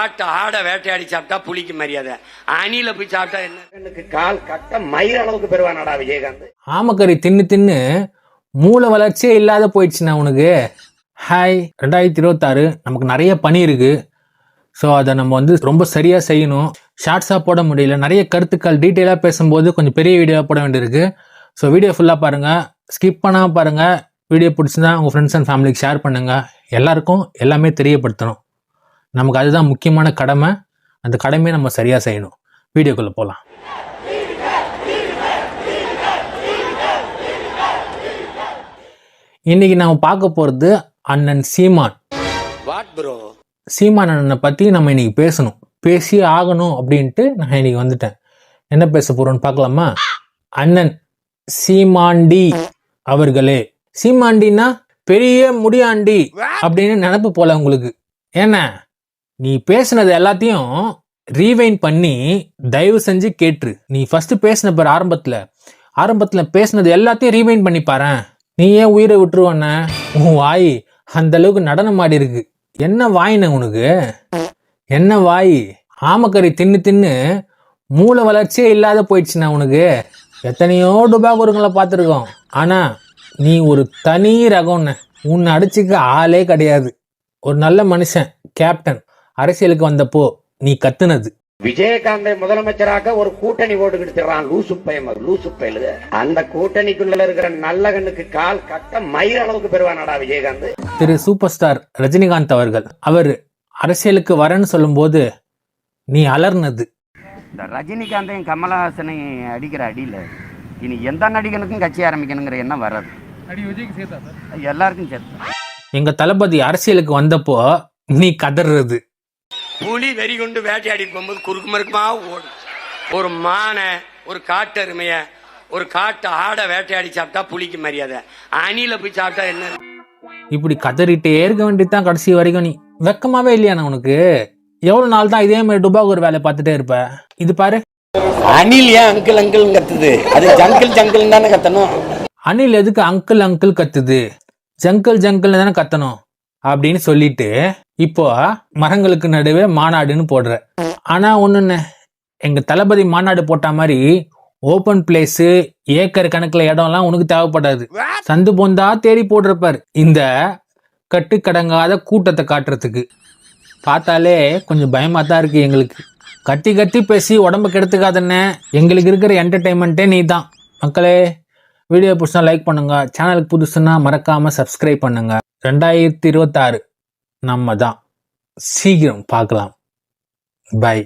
காட்டு ஆடை வேட்டையாடி சாப்பிட்டா புலிக்கு மரியாதை. அணில போய் சாப்பிட்டா என்ன? கால் கட்ட மயிர் அளவுக்கு பெறுவானடா விஜயகாந்த். ஆமக்கறி தின்னு தின்னு மூளை வளர்ச்சியே இல்லாத போயிடுச்சுண்ணா உனக்கு. ஹாய் ரெண்டாயிரத்தி இருபத்தாறு நமக்கு நிறைய பணி இருக்கு. ஸோ அதை நம்ம வந்து ரொம்ப சரியாக செய்யணும். ஷார்ட்ஸாக போட முடியல. நிறைய கருத்துக்கள் டீட்டெயிலாக பேசும்போது கொஞ்சம் பெரிய வீடியோவாக போட வேண்டியிருக்கு. ஸோ வீடியோ ஃபுல்லாக பாருங்கள் ஸ்கிப் பண்ணாமல் பாருங்கள் வீடியோ பிடிச்சிருந்தா உங்கள் ஃப்ரெண்ட்ஸ் அண்ட் ஃபேமிலிக்கு ஷேர் பண்ணுங்கள் எல்லாருக்கும் எல்லாமே தெரியப்படுத்தணும். நமக்கு அதுதான் முக்கியமான கடமை. அந்த கடமையை நம்ம சரியாக செய்யணும். வீடியோக்குள்ளே போகலாம் இன்னைக்கு நாம பார்க்க போகிறது அண்ணன் சீமான். சீமான் அண்ணனை பற்றி நம்ம இன்னைக்கு பேசணும். பேசியே ஆகணும் அப்படின்ட்டு நான் இன்னைக்கு வந்துட்டேன். என்ன பேச போறோம்னு பார்க்கலாமா? அண்ணன் சீமாண்டி அவர்களே. சீமாண்டினா பெரிய முடியாண்டி அப்படின்னு நினப்பு போல உங்களுக்கு. ஏன்னா நீ பேசுனது எல்லாத்தையும் ரீவைன் பண்ணி தயவு செஞ்சு கேட்டுரு நீ ஃபர்ஸ்ட் பேசின பாரு ஆரம்பத்தில். ஆரம்பத்தில் பேசுனது எல்லாத்தையும் ரீவைன் பண்ணி பாரு. நீ ஏன் உயிரை விட்டுருவான? உன் வாய் அந்த அளவுக்கு நடனம் ஆடி இருக்கு. என்ன வாயின உனக்கு? என்ன வாய்? ஆமக்கறி தின்னு தின்னு மூளை வளர்ச்சியே இல்லாத போயிடுச்சுண்ணா உனக்கு. எத்தனையோ டுபாகூருங்களை பார்த்துருக்கோம். ஆனால் நீ ஒரு தனி ரகம்ண்ண. உன்னை அடிச்சுக்க ஆளே கிடையாது. ஒரு நல்ல மனுஷன் கேப்டன் அரசியலுக்கு வந்தப்போ நீ கத்துனது. விஜயகாந்தை முதலமைச்சராக ஒரு கூட்டணி போட்டுக்கிட்டு லூசு பயம் லூசு பயலு அந்த கூட்டணிக்குள்ள இருக்கிற நல்ல கண்ணுக்கு கால் கட்ட மயிர் அளவுக்கு பெறுவானடா விஜயகாந்த். திரு சூப்பர் ஸ்டார் ரஜினிகாந்த் அவர்கள் அவர் அரசியலுக்கு வரேன்னு சொல்லும்போது நீ அலர்னது. இந்த ரஜினிகாந்தையும் கமலஹாசனையும் அடிக்கிற அடியில் இனி எந்த நடிகனுக்கும் கட்சி ஆரம்பிக்கணுங்கிற எண்ணம் வராது. எல்லாருக்கும் சேர்த்து. எங்க தளபதி அரசியலுக்கு வந்தப்போ நீ கதறது. புலி வெறி கொண்டு வேட்டையாடி போகும்போது குறுக்கு மறுக்குமா ஓடும். ஒரு மானை ஒரு காட்டெருமைய ஒரு காட்டு ஆடை வேட்டையாடி சாப்பிட்டா புலிக்கு மரியாதை. அணில போய் சாப்பிட்டா என்ன? இப்படி கதறிட்டே இருக்க வேண்டியதுதான் கடைசி வரைக்கும் நீ. வெக்கமாவே இல்லையாண்ணா உனக்கு? எவ்வளவு நாள் தான் இதே மாதிரி டுபாக் ஒரு வேலையை பார்த்துட்டே இருப்ப? இது பாரு. அணில் ஏன் அங்கிள் அங்கிள் கத்துது? அது ஜங்கிள் ஜங்கிள் தானே கத்தணும். அனில் எதுக்கு அங்கிள் அங்கிள் கத்துது? ஜங்கிள் ஜங்கிள் தானே கத்தணும். அப்படின்னு சொல்லிட்டு இப்போ மரங்களுக்கு நடுவே மாநாடுன்னு போடுற. ஆனா ஒண்ணுன்னு எங்க தளபதி மாநாடு போட்ட மாதிரி ஓபன் பிளேஸ் ஏக்கர் கணக்குல இடம்லாம் உனக்கு தேவைப்படாது. சந்து பொந்தா தேடி போடுறப்பார் இந்த கட்டுக்கடங்காத கூட்டத்தை காட்டுறதுக்கு. பார்த்தாலே கொஞ்சம் பயமா தான் இருக்கு எங்களுக்கு. கத்தி கத்தி பேசி உடம்ப கெடுத்துக்காதண்ணே. எங்களுக்கு இருக்கிற என்டர்டைன்மெண்ட்டே நீ தான் மக்களே வீடியோ பிடிச்சா லைக் பண்ணுங்க. சேனலுக்கு புதுசுன்னா மறக்காம சப்ஸ்கிரைப் பண்ணுங்க. ரெண்டாயிரத்தி இருபத்தாறு நம்ம தான் சீக்கிரம் பார்க்கலாம் பை